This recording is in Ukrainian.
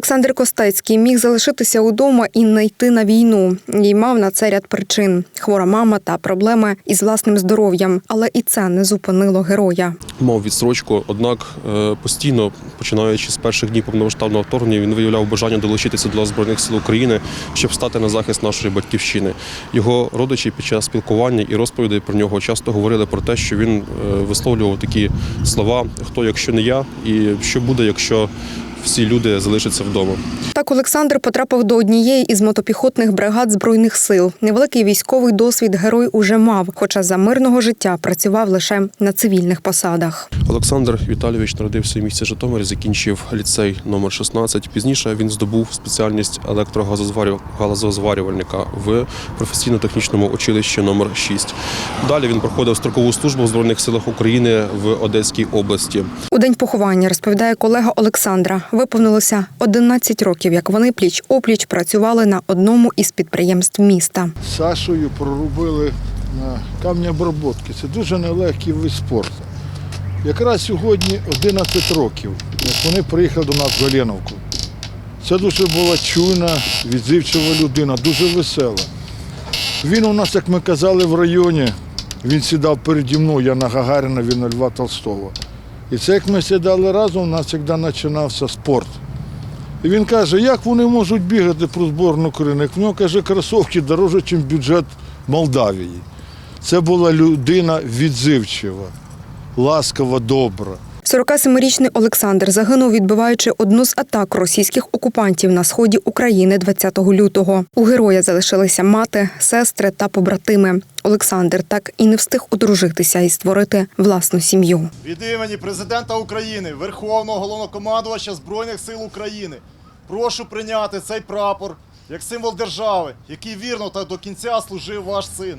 Олександр Костецький міг залишитися удома і не йти на війну. І мав на це ряд причин: хвора мама та проблеми із власним здоров'ям. Але і це не зупинило героя. мав відстрочку, однак е, постійно, починаючи з перших днів повномасштабного вторгнення, він виявляв бажання долучитися до Збройних сил України, щоб стати на захист нашої батьківщини. Його родичі під час спілкування і розповідей про нього часто говорили про те, що він е, висловлював такі слова: хто, якщо не я, і що буде, якщо всі люди залишаться вдома. Так Олександр потрапив до однієї із мотопіхотних бригад збройних сил. Невеликий військовий досвід герой уже мав, хоча за мирного життя працював лише на цивільних посадах. Олександр Віталійович народився в місті Житомирі, закінчив ліцей номер 16. Пізніше він здобув спеціальність електрогазозварювальника в професійно-технічному училищі номер 6. Далі він проходив строкову службу в Збройних силах України в Одеській області. У день поховання розповідає колега Олександра. Виповнилося 11 років, як вони пліч опліч працювали на одному із підприємств міста. Сашою проробили на камнеобробки. Це дуже нелегкий вид спорту. Якраз сьогодні 11 років, як вони приїхали до нас в Галеновку. Це дуже була чуйна, відзивчива людина, дуже весела. Він у нас, як ми казали, в районі, він сідав переді мною, я на Гагаріна, він на Льва Толстого. І це як ми сідали разом, у нас завжди починався спорт. І він каже, як вони можуть бігати про зборну України? В нього каже, кросовки дорожче, ніж бюджет Молдавії. Це була людина відзивчива, ласкава, добра. 47-річний Олександр загинув, відбиваючи одну з атак російських окупантів на сході України 20 лютого. У героя залишилися мати, сестри та побратими. Олександр так і не встиг одружитися і створити власну сім'ю. Від імені президента України, Верховного головнокомандувача Збройних сил України прошу прийняти цей прапор як символ держави, який вірно та до кінця служив ваш син.